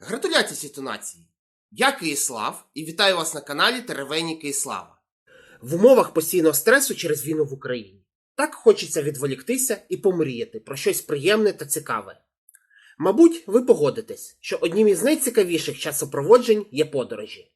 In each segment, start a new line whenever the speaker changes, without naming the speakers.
Гратуляції світу нації! Я Киїслав і вітаю вас на каналі Теревені Киїслава. В умовах постійного стресу через війну в Україні так хочеться відволіктися і помріяти про щось приємне та цікаве. Мабуть, ви погодитесь, що одним із найцікавіших часопроводжень є подорожі.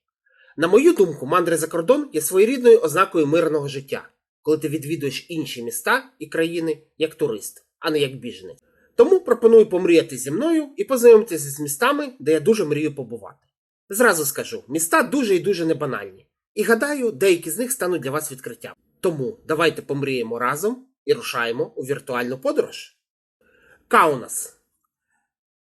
На мою думку, мандри за кордон є своєрідною ознакою мирного життя, коли ти відвідуєш інші міста і країни як турист, а не як біженець. Тому пропоную помріяти зі мною і познайомитися з містами, де я дуже мрію побувати. Зразу скажу, міста дуже і дуже небанальні. І гадаю, деякі з них стануть для вас відкриттям. Тому давайте помріємо разом і рушаємо у віртуальну подорож. Каунас.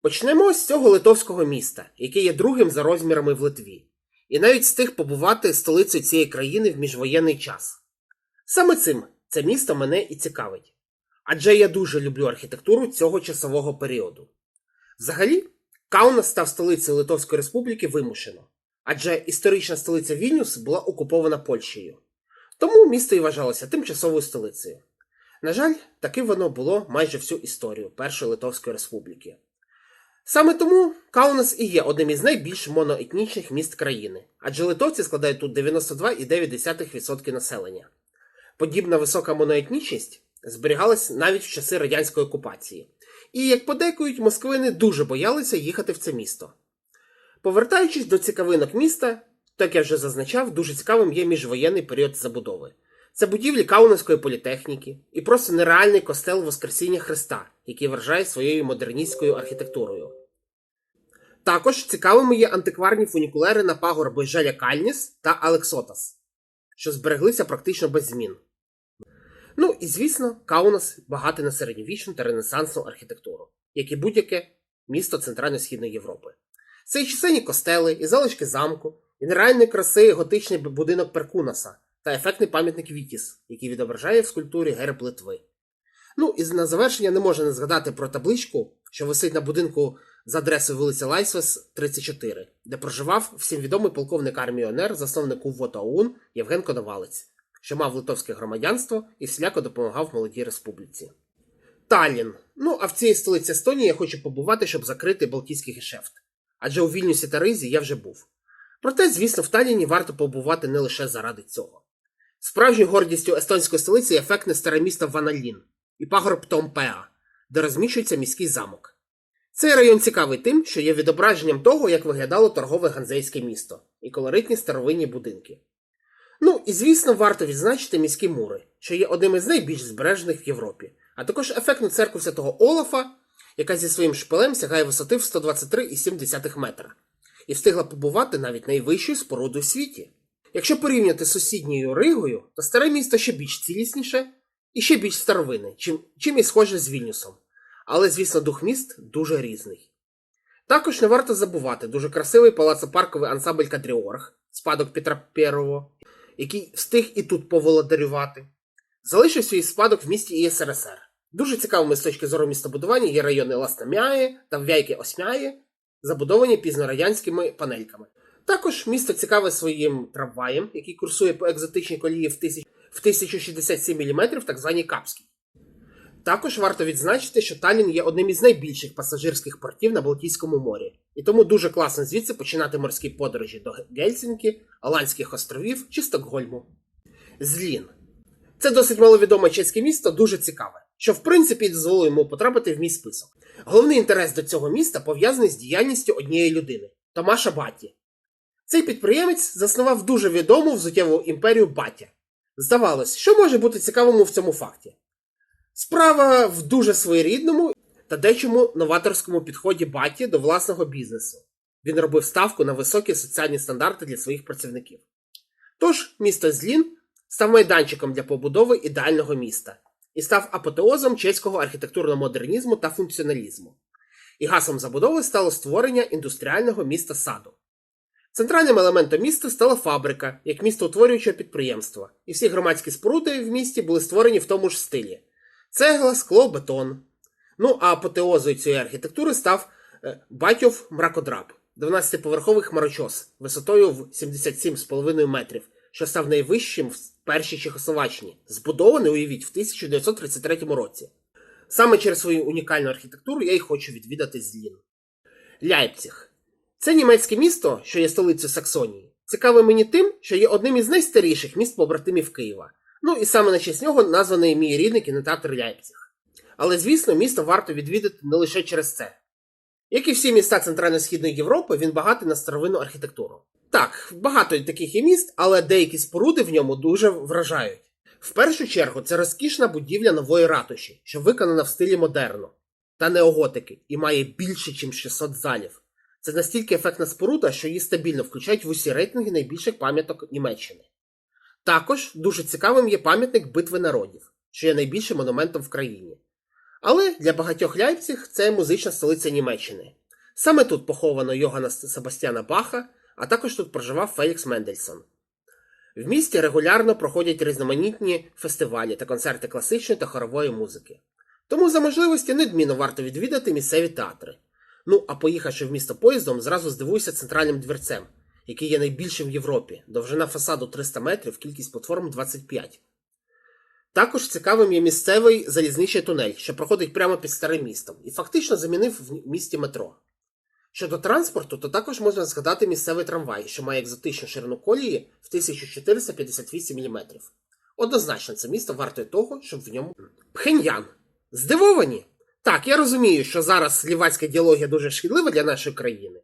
Почнемо з цього литовського міста, яке є другим за розмірами в Литві, і навіть встиг побувати столицею цієї країни в міжвоєнний час. Саме цим це місто мене і цікавить. Адже я дуже люблю архітектуру цього часового періоду. Взагалі, Каунас став столицею Литовської Республіки вимушено, адже історична столиця Вільнюс була окупована Польщею. Тому місто і вважалося тимчасовою столицею. На жаль, таким воно було майже всю історію Першої Литовської Республіки. Саме тому Каунас і є одним із найбільш моноетнічних міст країни, адже литовці складають тут 92,9% населення. Подібна висока моноетнічність зберігалась навіть в часи радянської окупації, і, як подейкують, москвини дуже боялися їхати в це місто. Повертаючись до цікавинок міста, так я вже зазначав, дуже цікавим є міжвоєнний період забудови. Це будівлі Каунасської політехніки і просто нереальний костел Воскресіння Христа, який вражає своєю модерністською архітектурою. Також цікавими є антикварні фунікулери на пагорби Желя Кальніс та Алексотас, що збереглися практично без змін. Ну і звісно, Каунас багатий на середньовічну та ренесансну архітектуру, як і будь-яке місто Центрально-Східної Європи. Це і чисельні костели, і залишки замку, і нереальної краси готичний будинок Перкунаса та ефектний пам'ятник Вітіс, який відображає в скульптурі герб Литви. Ну і на завершення не можна не згадати про табличку, що висить на будинку за адресою вулиця Лайсвес, 34, де проживав всім відомий полковник армії ОНР, засновник УВОТА ОУН Євген Коновалець, що мав литовське громадянство і всіляко допомагав молодій республіці. Таллін. Ну а в цій столиці Естонії я хочу побувати, щоб закрити Балтійський гешефт. Адже у Вільнюсі та Ризі я вже був. Проте, звісно, в Талліні варто побувати не лише заради цього. Справжньою гордістю естонської столиці є ефектне старе місто Ваналін і пагорб Томпеа, де розміщується міський замок. Цей район цікавий тим, що є відображенням того, як виглядало торгове ганзейське місто і колоритні старовинні будинки. Ну і звісно, варто відзначити міські мури, що є одним із найбільш збережених в Європі, а також ефектну церкву святого Олафа, яка зі своїм шпилем сягає висоти в 123,7 метра, і встигла побувати навіть найвищою спорудою в світі. Якщо порівняти з сусідньою Ригою, то старе місто ще більш цілісніше і ще більш старовинне, чим, чим і схоже з Вільнюсом. Але, звісно, дух міст дуже різний. Також не варто забувати дуже красивий палацопарковий ансамбль Кадріорг, спадок Петра І, який встиг і тут поволодарювати. Залишив свій спадок в місті ІСРСР. Дуже цікавими з точки зору містобудування є райони Ластамяє та Вяйки Осмяє, забудовані пізнорадянськими панельками. Також місто цікаве своїм трамваєм, який курсує по екзотичній колії в 1067 мм, так званій Капській. Також варто відзначити, що Таллін є одним із найбільших пасажирських портів на Балтійському морі, і тому дуже класно звідси починати морські подорожі до Гельсінкі, Аландських островів чи Стокгольму. Злін. Це досить маловідоме чеське місто, дуже цікаве, що в принципі дозволило йому потрапити в мій список. Головний інтерес до цього міста пов'язаний з діяльністю однієї людини Томаша Баті. Цей підприємець заснував дуже відому взуттєву імперію Батя. Здавалось, що може бути цікавому в цьому факті? Справа в дуже своєрідному та дечому новаторському підході Баті до власного бізнесу. Він робив ставку на високі соціальні стандарти для своїх працівників. Тож, місто Злін став майданчиком для побудови ідеального міста і став апотеозом чеського архітектурного модернізму та функціоналізму. І гасом забудови стало створення індустріального міста саду. Центральним елементом міста стала фабрика, як містоутворюючого підприємства, і всі громадські споруди в місті були створені в тому ж стилі: цегла, скло, бетон. Ну а апотеозою цієї архітектури став е, Батьов мракодраб, 12-поверховий хмарочос висотою в 77,5 метрів, що став найвищим в першій Чехословаччині, збудований, уявіть, в 1933 році. Саме через свою унікальну архітектуру я й хочу відвідати Злін. Ляйпціг. Це німецьке місто, що є столицею Саксонії, цікаве мені тим, що є одним із найстаріших міст побратимів Києва. Ну і саме на честь нього названий мій рідний кінотеатр Ляйпціг. Але, звісно, місто варто відвідати не лише через це. Як і всі міста Центрально-Східної Європи, він багатий на старовинну архітектуру. Так, багато таких є міст, але деякі споруди в ньому дуже вражають. В першу чергу це розкішна будівля нової ратуші, що виконана в стилі модерну та неоготики і має більше, ніж 600 залів. Це настільки ефектна споруда, що її стабільно включають в усі рейтинги найбільших пам'яток Німеччини. Також дуже цікавим є пам'ятник битви народів, що є найбільшим монументом в країні. Але для багатьох Ляйпціг це музична столиця Німеччини. Саме тут поховано Йогана Себастьяна Баха, а також тут проживав Фелікс Мендельсон. В місті регулярно проходять різноманітні фестивалі та концерти класичної та хорової музики. Тому за можливості недмінно варто відвідати місцеві театри. Ну а поїхавши в місто поїздом, зразу здивуюся центральним двірцем, який є найбільшим в Європі, довжина фасаду 300 метрів, кількість платформ 25. Також цікавим є місцевий залізничний тунель, що проходить прямо під старим містом, і фактично замінив в місті метро. Щодо транспорту, то також можна згадати місцевий трамвай, що має екзотичну ширину колії в 1458 мм. Однозначно, це місто варте того, щоб в ньому. Пхеньян. Здивовані? Так, я розумію, що зараз слівацька ідеологія дуже шкідлива для нашої країни.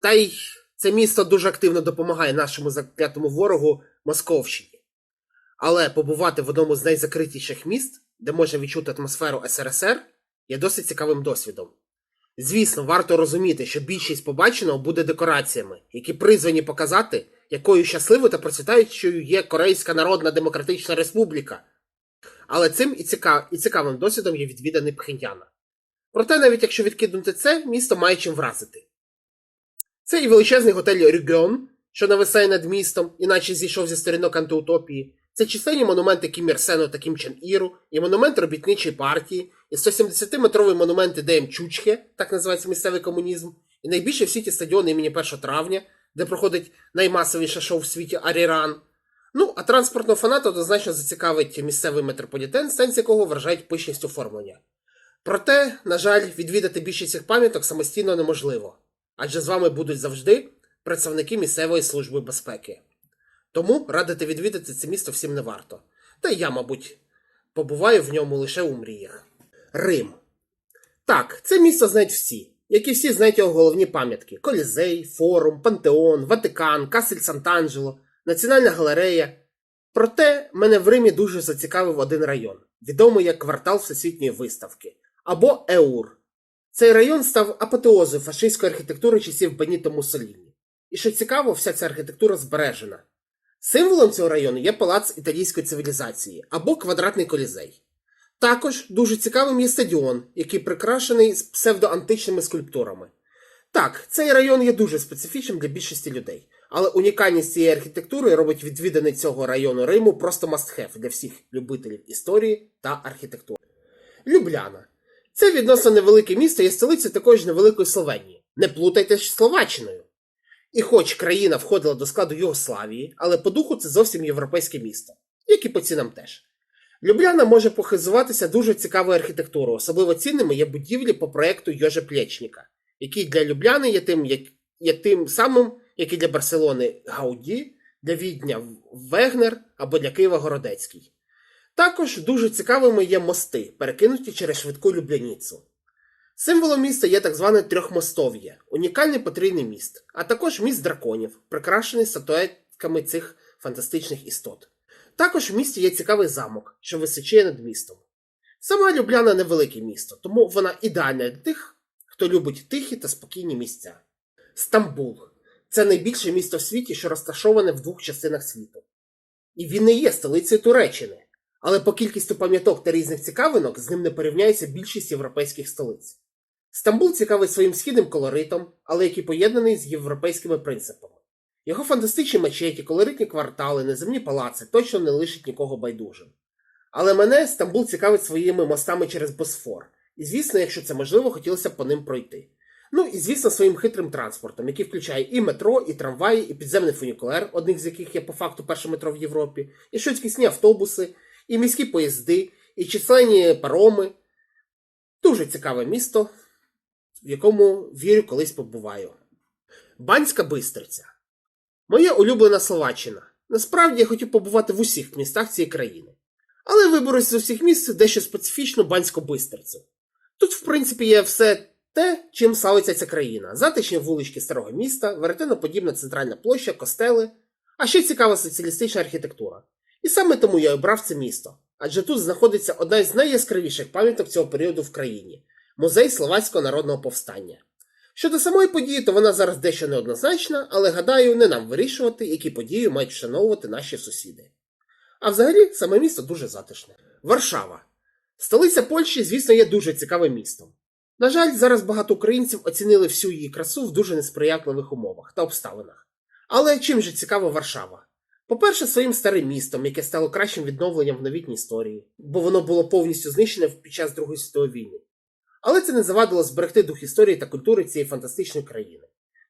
Та й це місто дуже активно допомагає нашому заклятому ворогу Московщині. Але побувати в одному з найзакритіших міст, де можна відчути атмосферу СРСР, є досить цікавим досвідом. Звісно, варто розуміти, що більшість побаченого буде декораціями, які призвані показати, якою щасливою та процвітаючою є Корейська Народна Демократична Республіка. Але цим і, цікав... і цікавим досвідом є відвіданий Пхеньяна. Проте, навіть якщо відкинути це, місто має чим вразити. Це і величезний готель Рюгьон, що нависає над містом, іначе зійшов зі сторінок антиутопії. Це численні монументи Кім Ір Сену та Кім Чен Іру, і монумент робітничої партії, і 170-метровий монумент ідеям Чучхе, так називається місцевий комунізм, і найбільший в світі стадіон імені 1 травня, де проходить наймасовіше шоу в світі Аріран. Ну, а транспортного фаната однозначно зацікавить місцевий метрополітен, станція якого вражають пишність оформлення. Проте, на жаль, відвідати більшість цих пам'яток самостійно неможливо, адже з вами будуть завжди представники місцевої служби безпеки. Тому радити відвідати це місто всім не варто. Та я, мабуть, побуваю в ньому лише у мріях. Рим. Так, це місто знають всі, як і всі знають його головні пам'ятки: Колізей, Форум, Пантеон, Ватикан, Касель Сант'Анджело, Національна галерея. Проте мене в Римі дуже зацікавив один район, відомий як квартал Всесвітньої виставки або Еур. Цей район став апотеозою фашистської архітектури часів Беніто Муссоліні. І що цікаво, вся ця архітектура збережена. Символом цього району є палац італійської цивілізації або квадратний колізей. Також дуже цікавим є стадіон, який прикрашений псевдоантичними скульптурами. Так, цей район є дуже специфічним для більшості людей, але унікальність цієї архітектури робить відвіданий цього району Риму просто must-have для всіх любителів історії та архітектури. Любляна. Це відносно невелике місто є столицею такої ж невеликої Словенії. Не плутайте з Словаччиною. І хоч країна входила до складу Югославії, але по духу це зовсім європейське місто, як і по цінам теж. Любляна може похизуватися дуже цікавою архітектурою, особливо цінними є будівлі по проєкту Йожа Плечніка, який для Любляни є тим, як, є тим самим, як і для Барселони Гауді, для Відня Вегнер або для Києва Городецький. Також дуже цікавими є мости, перекинуті через швидку Любляніцу. Символом міста є так зване трьохмостов'я, унікальний потрійний міст, а також міст драконів, прикрашений статуетками цих фантастичних істот. Також в місті є цікавий замок, що височіє над містом. Сама Любляна невелике місто, тому вона ідеальна для тих, хто любить тихі та спокійні місця. Стамбул це найбільше місто в світі, що розташоване в двох частинах світу. І він не є столицею Туреччини, але по кількістю пам'яток та різних цікавинок з ним не порівняється більшість європейських столиць. Стамбул цікавий своїм східним колоритом, але який поєднаний з європейськими принципами. Його фантастичні мечеті, колоритні квартали, неземні палаци точно не лишать нікого байдужим. Але мене Стамбул цікавить своїми мостами через Босфор, і звісно, якщо це можливо, хотілося б по ним пройти. Ну і звісно, своїм хитрим транспортом, який включає і метро, і трамваї, і підземний фунікулер, одних з яких є по факту перше метро в Європі, і швидкісні автобуси, і міські поїзди, і численні пароми. Дуже цікаве місто, в якому вірю колись побуваю. Банська Бистриця. Моя улюблена Словаччина. Насправді я хотів побувати в усіх містах цієї країни. Але виберусь з усіх міст дещо специфічну банську бистрицю. Тут, в принципі, є все те, чим славиться ця країна: затишні вулички старого міста, веретеноподібна центральна площа, костели, а ще цікава соціалістична архітектура. І саме тому я обрав це місто, адже тут знаходиться одна із найяскравіших пам'яток цього періоду в країні музей Словацького народного повстання. Щодо самої події, то вона зараз дещо неоднозначна, але гадаю, не нам вирішувати, які події мають вшановувати наші сусіди. А взагалі, саме місто дуже затишне. Варшава. Столиця Польщі, звісно, є дуже цікавим містом. На жаль, зараз багато українців оцінили всю її красу в дуже несприятливих умовах та обставинах. Але чим же цікава Варшава? По-перше, своїм старим містом, яке стало кращим відновленням в новітній історії, бо воно було повністю знищене під час Другої світової війни. Але це не завадило зберегти дух історії та культури цієї фантастичної країни.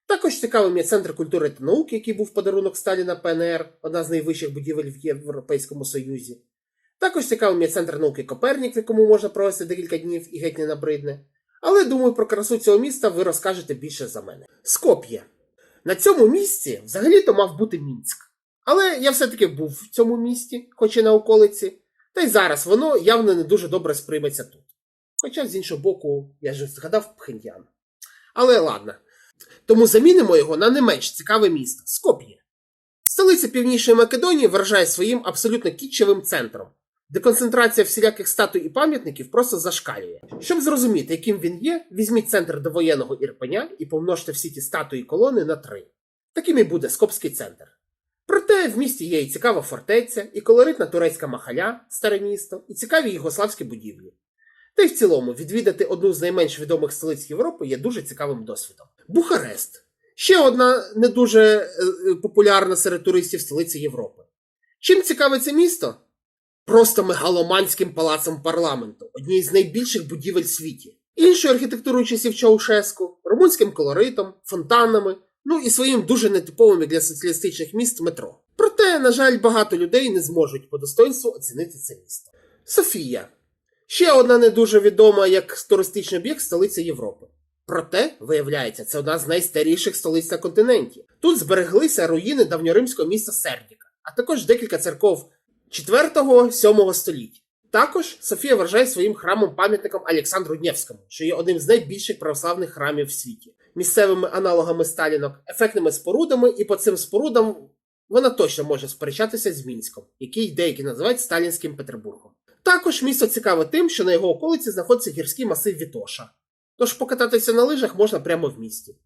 Також цікавим є центр культури та науки, який був подарунок Сталіна ПНР, одна з найвищих будівель в Європейському Союзі. Також цікавим є центр науки Копернік, в якому можна провести декілька днів і геть не набридне. Але думаю, про красу цього міста ви розкажете більше за мене. Скоп'є. На цьому місці взагалі-то мав бути Мінськ. Але я все-таки був в цьому місті, хоч і на околиці, та й зараз воно явно не дуже добре сприйметься тут. Хоча, з іншого боку, я ж згадав Пхеньян. Але ладно. Тому замінимо його на не менш цікаве місто Скоп'є. Столиця Північної Македонії вражає своїм абсолютно кітчевим центром, де концентрація всіляких статуй і пам'ятників просто зашкалює. Щоб зрозуміти, яким він є, візьміть центр довоєнного Ірпеня і помножте всі ті статуї і колони на три. Таким і буде Скопський центр. Проте в місті є і цікава фортеця, і колоритна турецька махаля, старе місто, і цікаві югославські будівлі. Та й в цілому відвідати одну з найменш відомих столиць Європи є дуже цікавим досвідом. Бухарест ще одна не дуже е, е, популярна серед туристів столиці Європи. Чим цікаве це місто? Просто мегаломанським палацом парламенту, однією з найбільших будівель світі, іншою архітектурою часів Чаушеску, румунським колоритом, фонтанами, ну і своїм дуже нетиповим для соціалістичних міст метро. Проте, на жаль, багато людей не зможуть по достоинству оцінити це місто. Софія. Ще одна не дуже відома як туристичний об'єкт столиця Європи. Проте, виявляється, це одна з найстаріших столиць на континенті. Тут збереглися руїни давньоримського міста Сердіка, а також декілька церков 4-7 століття. Також Софія вважає своїм храмом пам'ятником Олександру Днєвському, що є одним з найбільших православних храмів в світі, місцевими аналогами Сталінок, ефектними спорудами, і по цим спорудам вона точно може сперечатися з Мінськом, який деякі називають Сталінським Петербургом. Також місто цікаве тим, що на його околиці знаходиться гірський масив Вітоша. Тож покататися на лижах можна прямо в місті.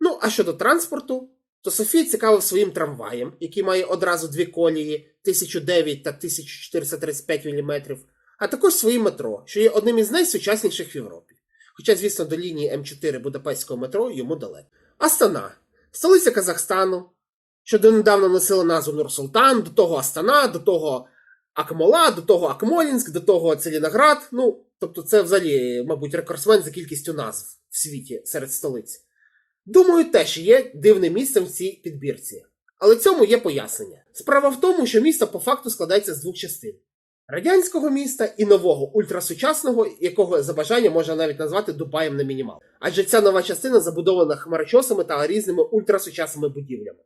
Ну, а щодо транспорту, то Софія цікавив своїм трамваєм, який має одразу дві колії 1009 та 1435 мм, а також своїм метро, що є одним із найсучасніших в Європі. Хоча, звісно, до лінії М4 Будапештського метро йому далеко. Астана столиця Казахстану, що донедавна носила назву Нур-Султан, до того Астана, до того Акмола, до того Акмолінськ, до того Целіноград. Ну, тобто, це взагалі, мабуть, рекордсмен за кількістю назв в світі серед столиць. Думаю, теж є дивним місцем в цій підбірці. Але цьому є пояснення. Справа в тому, що місто по факту складається з двох частин: радянського міста і нового ультрасучасного, якого за бажання можна навіть назвати Дубаєм на мінімал. Адже ця нова частина забудована хмарочосами та різними ультрасучасними будівлями.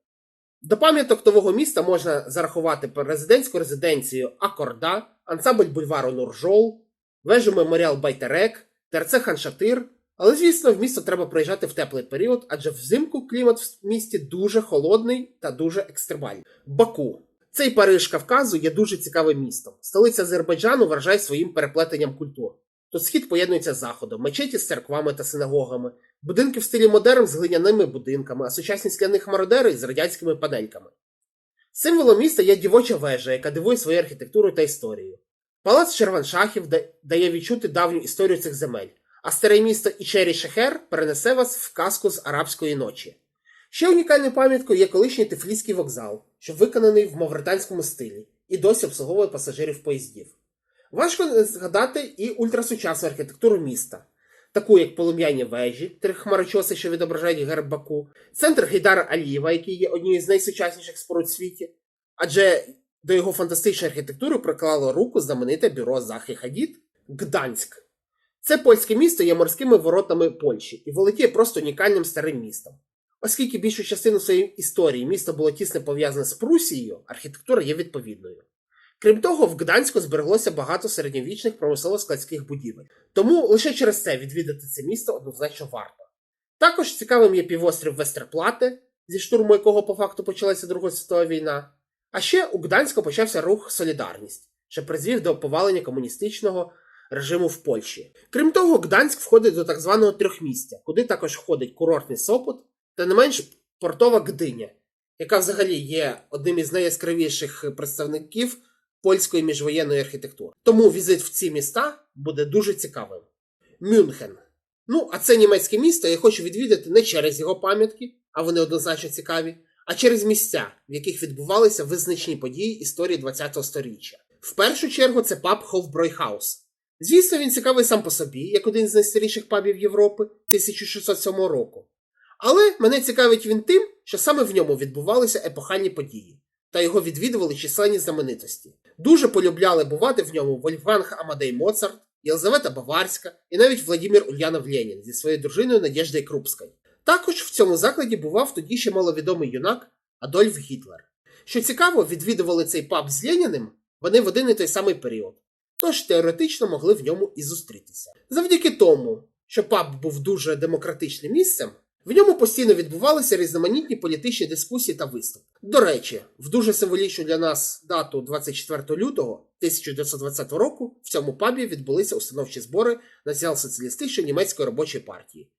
До пам'яток нового міста можна зарахувати президентську резиденцію Акорда, ансамбль бульвару Нуржол, вежу меморіал Байтерек, ТРЦ Ханшатир. Але, звісно, в місто треба приїжджати в теплий період, адже взимку клімат в місті дуже холодний та дуже екстремальний. Баку. Цей Париж Кавказу є дуже цікавим містом. Столиця Азербайджану вражає своїм переплетенням культур. Тут схід поєднується з заходом, мечеті з церквами та синагогами, будинки в стилі модерн з глиняними будинками, а сучасні скляні мародери з радянськими панельками. Символом міста є дівоча вежа, яка дивує своєю архітектурою та історією. Палац Черваншахів дає відчути давню історію цих земель, а старе місто Ічері Шехер перенесе вас в казку з арабської ночі. Ще унікальною пам'яткою є колишній Тифліський вокзал, що виконаний в мавританському стилі і досі обслуговує пасажирів поїздів. Важко згадати і ультрасучасну архітектуру міста, таку як полум'яні вежі, три хмарочоси, що відображають герб Баку, центр Гейдара Алієва, який є однією з найсучасніших споруд світі, адже до його фантастичної архітектури приклало руку знамените бюро Захи Хадід Гданськ. Це польське місто є морськими воротами Польщі і володіє просто унікальним старим містом. Оскільки більшу частину своєї історії місто було тісно пов'язане з Прусією, архітектура є відповідною. Крім того, в Гданську збереглося багато середньовічних промислово-складських будівель. Тому лише через це відвідати це місто однозначно варто. Також цікавим є півострів Вестерплате, зі штурму якого по факту почалася Друга світова війна. А ще у Гданську почався рух Солідарність, що призвів до повалення комуністичного режиму в Польщі. Крім того, Гданськ входить до так званого трьохмістя, куди також входить курортний Сопот та не менш портова Гдиня, яка взагалі є одним із найяскравіших представників польської міжвоєнної архітектури. Тому візит в ці міста буде дуже цікавим. Мюнхен. Ну, а це німецьке місто я хочу відвідати не через його пам'ятки, а вони однозначно цікаві, а через місця, в яких відбувалися визначні події історії ХХ століття. В першу чергу це паб Хофбройхаус. Звісно, він цікавий сам по собі, як один з найстаріших пабів Європи 1607 року. Але мене цікавить він тим, що саме в ньому відбувалися епохальні події, та його відвідували численні знаменитості. Дуже полюбляли бувати в ньому Вольфганг Амадей Моцарт, Єлизавета Баварська і навіть Владимир Ульянов Ленін зі своєю дружиною Надєждою Крупською. Також в цьому закладі бував тоді ще маловідомий юнак Адольф Гітлер. Що цікаво, відвідували цей паб з Леніним вони в один і той самий період, тож теоретично могли в ньому і зустрітися. Завдяки тому, що паб був дуже демократичним місцем, в ньому постійно відбувалися різноманітні політичні дискусії та виступи. До речі, в дуже символічну для нас дату 24 лютого 1920 року в цьому пабі відбулися установчі збори Націонал-соціалістичної німецької робочої партії,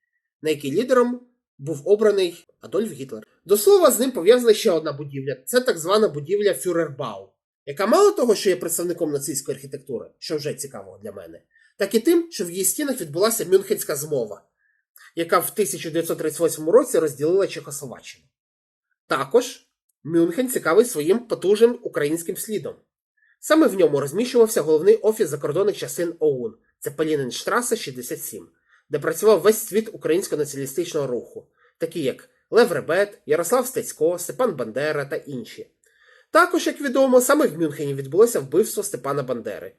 на якій лідером був обраний Адольф Гітлер. До слова, з ним пов'язана ще одна будівля це так звана будівля Фюрербау, яка мало того, що є представником нацистської архітектури, що вже цікаво для мене, так і тим, що в її стінах відбулася Мюнхенська змова яка в 1938 році розділила Чехословаччину. Також Мюнхен цікавий своїм потужним українським слідом. Саме в ньому розміщувався головний офіс закордонних частин ОУН це Паліненштраса 67, де працював весь світ українського націоналістичного руху, такі як Лев Ребет, Ярослав Стецько, Степан Бандера та інші. Також, як відомо, саме в Мюнхені відбулося вбивство Степана Бандери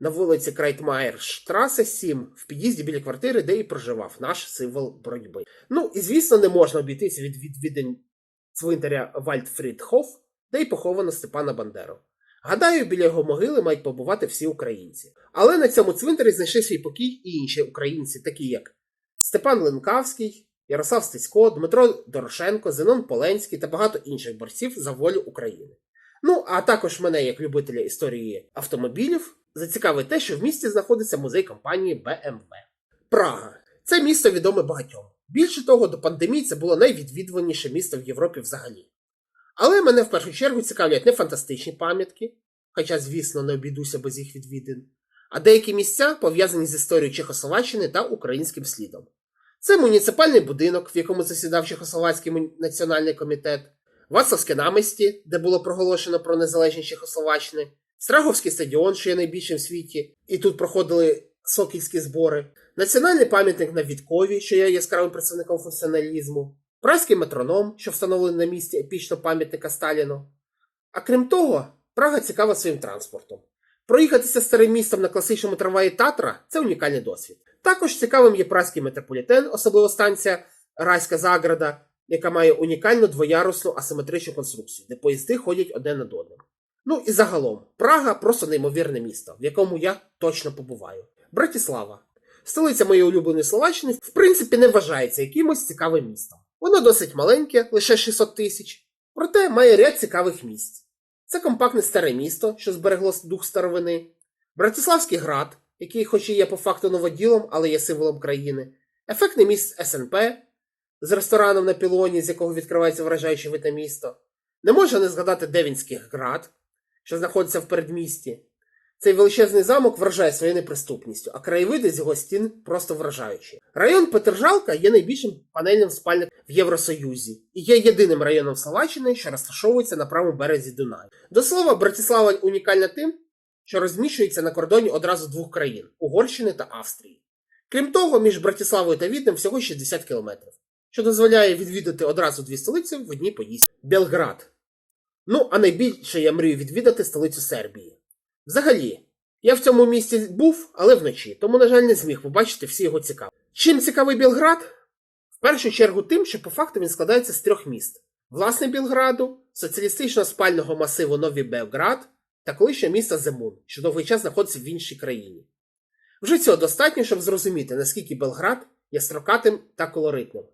на вулиці Крайтмаєр Штрасе 7 в під'їзді біля квартири, де і проживав наш символ боротьби. Ну і звісно, не можна обійтися від відвідань цвинтаря Вальдфрідхоф, де й поховано Степана Бандеру. Гадаю, біля його могили мають побувати всі українці. Але на цьому цвинтарі знайшли свій покій і інші українці, такі як Степан Ленкавський, Ярослав Стецько, Дмитро Дорошенко, Зенон Поленський та багато інших борців за волю України. Ну, а також мене, як любителя історії автомобілів, зацікавить те, що в місті знаходиться музей компанії BMW. Прага це місто відоме багатьом. Більше того, до пандемії це було найвідвідуваніше місто в Європі взагалі. Але мене в першу чергу цікавлять не фантастичні пам'ятки, хоча, звісно, не обійдуся без їх відвідин, а деякі місця пов'язані з історією Чехословаччини та українським слідом. Це муніципальний будинок, в якому засідав Чехословацький національний комітет, Вацлавське намисті, де було проголошено про незалежність Чехословаччини, Страговський стадіон, що є найбільшим в світі, і тут проходили сокільські збори, національний пам'ятник на Віткові, що є яскравим представником функціоналізму, Празький метроном, що встановлений на місці епічного пам'ятника Сталіну. А крім того, Прага цікава своїм транспортом. Проїхатися старим містом на класичному трамваї Татра це унікальний досвід. Також цікавим є празький метрополітен, особливо станція Райська Заграда, яка має унікальну двоярусну асиметричну конструкцію, де поїзди ходять одне над одним. Ну і загалом, Прага просто неймовірне місто, в якому я точно побуваю. Братіслава. Столиця моєї улюбленої Словаччини, в принципі, не вважається якимось цікавим містом. Воно досить маленьке, лише 600 тисяч, проте має ряд цікавих місць. Це компактне старе місто, що зберегло дух старовини, Братиславський град, який, хоч і є по факту новоділом, але є символом країни, ефектний міст СНП з рестораном на пілоні, з якого відкривається вражаючий вид на місто. Не можна не згадати Девінський град, що знаходиться в передмісті. Цей величезний замок вражає своєю неприступністю, а краєвиди з його стін просто вражаючі. Район Петержалка є найбільшим панельним спальником в Євросоюзі і є єдиним районом Словаччини, що розташовується на правому березі Дунаю. До слова, Братислава унікальна тим, що розміщується на кордоні одразу двох країн Угорщини та Австрії. Крім того, між Братиславою та Віднем всього 60 кілометрів, що дозволяє відвідати одразу дві столиці в одній поїздці. Белград. Ну, а найбільше я мрію відвідати столицю Сербії. Взагалі, я в цьому місті був, але вночі, тому, на жаль, не зміг побачити всі його цікаві. Чим цікавий Білград? В першу чергу тим, що по факту він складається з трьох міст: власне Білграду, соціалістично спального масиву Нові Белград та колишнього міста Земун, що довгий час знаходиться в іншій країні. Вже цього достатньо, щоб зрозуміти, наскільки Белград є строкатим та колоритним.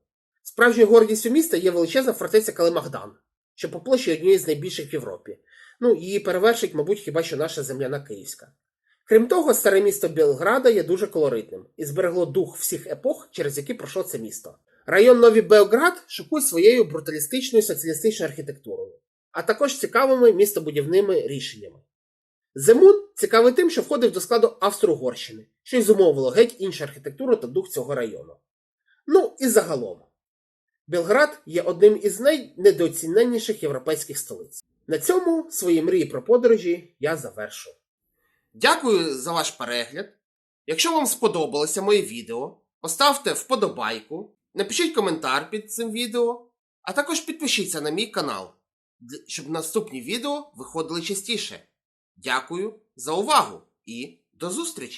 Справжньою гордістю міста є величезна фортеця Калимагдан, що по площі є однією з найбільших в Європі. Ну, її перевершить, мабуть, хіба що наша земляна Київська. Крім того, старе місто Білграда є дуже колоритним і зберегло дух всіх епох, через які пройшло це місто. Район Нові Белград шокує своєю бруталістичною соціалістичною архітектурою, а також цікавими містобудівними рішеннями. Земун цікавий тим, що входив до складу Австро-Угорщини, що й зумовило геть іншу архітектуру та дух цього району. Ну і загалом. Білград є одним із найнедооціненніших європейських столиць. На цьому свої мрії про подорожі я завершу. Дякую за ваш перегляд. Якщо вам сподобалося моє відео, поставте вподобайку, напишіть коментар під цим відео, а також підпишіться на мій канал, щоб наступні відео виходили частіше. Дякую за увагу і до зустрічі!